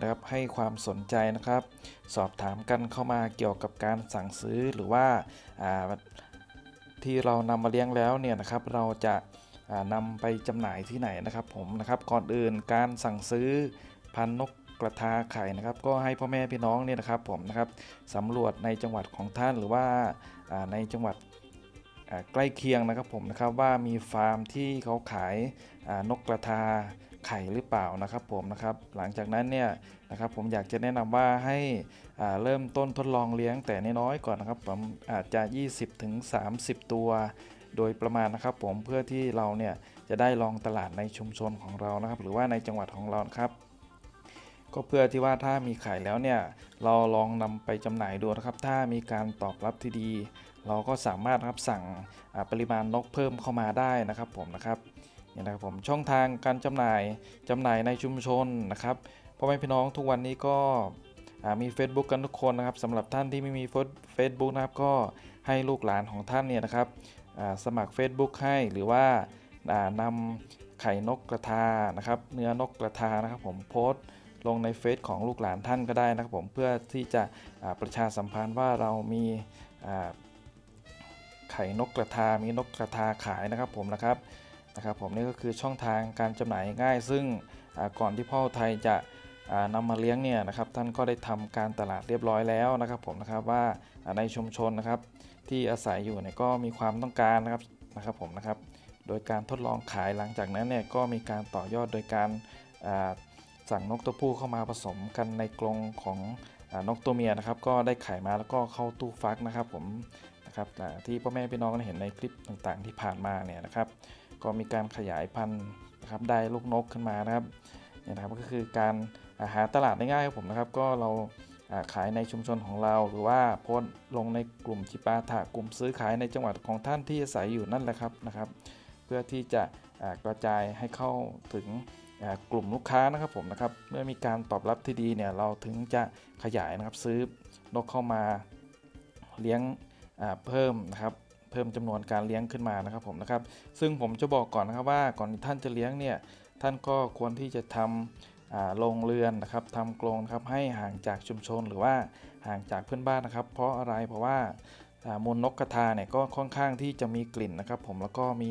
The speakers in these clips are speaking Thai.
นะครับให้ความสนใจนะครับ สอบถามกันเข้ามาเกี่ยวกับการสั่งซื้อหรือว่าาที่เรานำมาเลี้ยงแล้วเนี่ยนะครับเราจะานำไปจำหน่ายที่ไหนนะครับผมนะครับก่อนอื่นการสั่งซื้อพันนกกระทาไข่นะครับ ก็ให้พ่อแม่พี่น้องเนี่ยนะครับผมนะครับสำรวจในจังหวัดของท่านหรือว่าาในจังหวัดใกล้เคียงนะครับผมนะครับว่ามีฟาร์มที่เขาขายานกกระทา ไข่หรือเปล่านะครับผมนะครับหลังจากนั้นเนี่ยนะครับผมอยากจะแนะนำว่าให้เริ่มต้นทดลองเลี้ยงแต่น้อยๆก่อนนะครับผมอาจจะ 20-30ถึง30 ตัวโดยประมาณนะครับผมเพื่อที่เราเนี่ยจะได้ลองตลาดในชุมชนของเรานะครับ หรือว่าในจังหวัดของเราครับ ก็เพื่อที่ว่าถ้ามีไข่แล้วเนี่ยเราลองนำไปจำหน่ายดูนะครับ ถ้ามีการตอบรับที่ดี เราก็สามารถครับสั่งปริมาณนกเพิ่มเข้ามาได้นะครับผมนะครับ เนี่ยนะครับผมช่องทางการจำหน่ายจำหน่ายในชุมชนนะครับพ่อแม่พี่น้องทุกวันนี้ก็มี Facebook กันทุกคนนะครับสำหรับท่านที่ไม่มี Facebook นะครับก็ให้ลูกหลานของท่านเนี่ยนะครับสมัคร Facebook ให้หรือว่าอ่านำไข่นกกระทานะครับ เนื้อนกกระทานะครับผมโพสต์ลงในเฟซของลูกหลานท่านก็ได้นะครับผมเพื่อที่จะประชาสัมพันธ์ว่าเรามีไข่นกกระทา มีนกกระทาขายนะครับผมนะครับ นะครับผมนี่ก็คือช่องทางการจำหน่ายง่าย ซึ่งก่อนที่พ่อไทยจะอ่านำมาเลี้ยงเนี่ยนะครับท่านก็ได้ทำการตลาดเรียบร้อยแล้วนะครับผมนะครับว่าในชุมชนนะครับที่อาศัยอยู่เนี่ยก็มีความต้องการนะครับนะครับผมนะครับโดยการทดลองขายหลังจากนั้นเนี่ยก็มีการต่อยอดโดยการสั่งนกตัวผู้เข้ามาผสมกันในกรงของอนกตัวเมียนะครับ ก็ได้ไข่มาแล้วก็เข้าตู้ฟักนะครับผมนะครับที่พ่อแม่พี่น้องเห็นในคลิปต่างๆ ที่ผ่านมาเนี่ยนะครับ ก็มีการขยายพันธุ์นะครับได้ลูกนกขึ้นมานะครับเนี่ยนะครับก็คือการหาตลาดได้ง่ายครับผมนะครับ ก็เราขายในชุมชนของเรา หรือว่าโพสลงในกลุ่มจิปาถะกลุ่มซื้อขายในจังหวัดของท่านที่อาศัยอยู่นั่นแหละครับนะครับ เพื่อที่จะกระจายให้เข้าถึงกลุ่มลูกค้านะครับผมนะครับเมื่อมีการตอบรับที่ดีเนี่ยเราถึงจะขยายนะครับซื้อนกเข้ามาเลี้ยงเพิ่มนะครับ เพิ่มจำนวนการเลี้ยงขึ้นมานะครับผมนะครับ ซึ่งผมจะบอกก่อนนะครับว่าก่อนท่านจะเลี้ยงเนี่ยท่านก็ควรที่จะทำโรงเรือนนะครับทำกรงครับให้ห่างจากชุมชนหรือว่าห่างจากเพื่อนบ้านนะครับ เพราะอะไรเพราะว่ามูลนกกระทาเนี่ยก็ค่อนข้างที่จะมีกลิ่นนะครับผมแล้วก็มี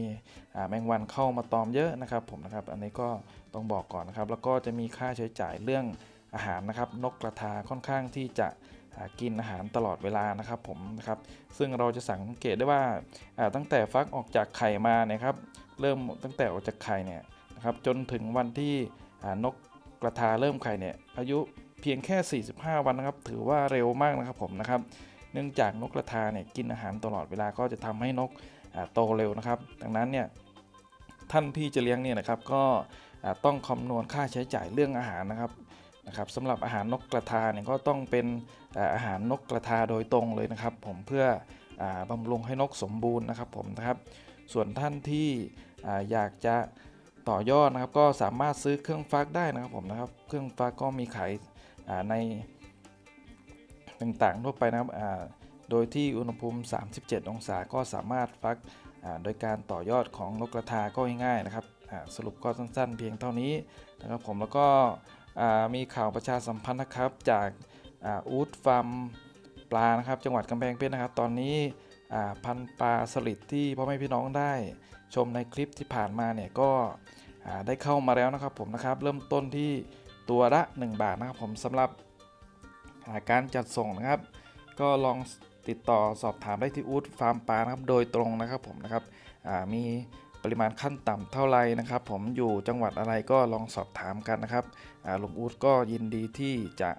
แมงวันเข้ามาตอมเยอะนะครับผมนะครับอันนี้ก็ต้องบอกก่อนนะครับ แล้วก็จะมีค่าใช้จ่ายเรื่องอาหารนะครับ นกกระทาค่อนข้างที่จะ กินอาหารตลอดเวลานะครับผมนะครับซึ่งเราจะสังเกตได้ว่าตั้งแต่ฟักออกจากไข่มาเนี่ยครับ เริ่มตั้งแต่ออกจากไข่เนี่ยนะครับจนถึงวันที่นกกระทาเริ่มไข่เนี่ยอายุเพียงแค่ 45 วันนะครับ ถือว่าเร็วมากนะครับผมนะครับ เนื่องจากนกกระทาเนี่ยกินอาหารตลอดเวลาก็จะทำให้นกโตเร็วนะครับ ดังนั้นเนี่ยท่านที่จะเลี้ยงเนี่ยนะครับก็ต้องคำนวณค่าใช้จ่ายเรื่องอาหารนะครับ นะครับสำหรับอาหารนกกระทาเนี่ยก็ต้องเป็นอาหารนกกระทาโดยตรงเลยนะครับ ผมเพื่ออาบำรุงให้นกสมบูรณ์นะครับผมนะครับ ส่วนท่านที่ออยากจะต่อยอดนะครับ ก็สามารถซื้อเครื่องฟักได้นะครับผมนะครับ เครื่องฟักก็มีขายาในต่างๆทั่วไปนะครับโดยที่อุณหภูมิ 37 องศาก็สามารถฟักโดยการต่อยอดของนกกระทาก็ง่ายๆนะครับสรุปก็สั้นๆ เพียงเท่านี้นะครับผมแล้วก็ มีข่าวประชาสัมพันธ์นะครับจากอูดฟาร์มปลานะครับ จังหวัดกำแพงเพชรนะครับ ตอนนี้พันปลาสลิดที่พ่อแม่พี่น้องได้ชมในคลิปที่ผ่านมาเนี่ยก็ได้เข้ามาแล้วนะครับผมนะครับ เริ่มต้นที่ตัวละ 1 บาทนะครับผมสำหรับาการจัดส่งนะครับ ก็ลองติดต่อสอบถามได้ที่อูดฟาร์มปลานะครับโดยตรงนะครับผมนะครับมี ปริมาณขั้นต่ำเท่าไรนะครับผมอยู่จังหวัดอะไรก็ลองสอบถามกันนะครับลุงอูดก็ยินดีที่จะ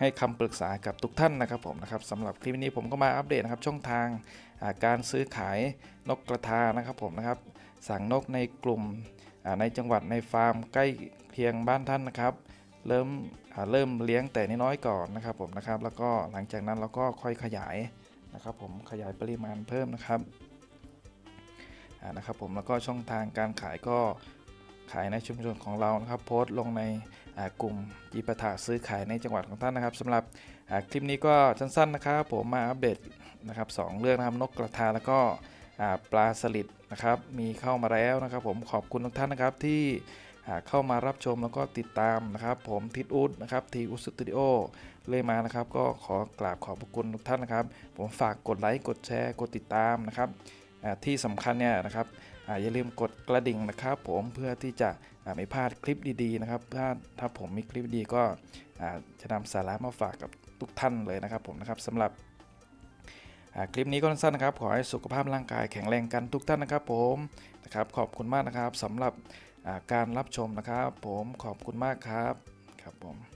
ให้คำปรึกษากับทุกท่านนะครับผมนะครับสำหรับคลิปนี้ผมก็มาอัปเดตนะครับช่องทางาการซื้อขายนกกระทานะครับผมนะครับสั่งนกในกลุ่มในจังหวัดในฟาร์มใกล้เคียงบ้านท่านนะครับ เริ่มเริ่มเลี้ยงแต่น้อยๆก่อนนะครับผมนะครับ แล้วก็หลังจากนั้นเราก็ค่อยขยายนะครับผมขยายปริมาณเพิ่มนะครับ นะครับผมแล้วก็ช่องทางการขายก็ขายในชุมชนของเรานะครับโพสต์ลงในกลุ่มจีปะถาซื้อขายในจังหวัดของท่านนะครับสำหรับคลิปนี้ก็สั้นๆนะครับผมมาอัปเดตนะครับสองเรื่องนะครับนกกระทาแล้วก็ปลาสลิดนะครับมีเข้ามาแล้วนะครับ ผมขอบคุณทุกท่านนะครับที่เข้ามารับชมแล้วก็ติดตามนะครับผมทิดอุดนะครับทีอุดสตูดิโอเลยมานะครับ ก็ขอกราบขอบพระคุณทุกท่านนะครับ ผมฝากกดไลค์กดแชร์กดติดตามนะครับ ที่สำคัญเนี่ยนะครับออย่าลืมกดกระดิ่งนะครับผมเพื่อที่จะไม่พลาดคลิปดีๆนะครับถ้าถ้าผมมีคลิปดีก็จะนำสาระมาฝากกับทุกท่านเลยนะครับผมนะครับสำหรับคลิปนี้ก็สั้นนะครับ ขอให้สุขภาพร่างกายแข็งแรงกันทุกท่านนะครับผมนะครับขอบคุณมากนะครับสำหรับการรับชมนะครับ ผมขอบคุณมากครับครับผม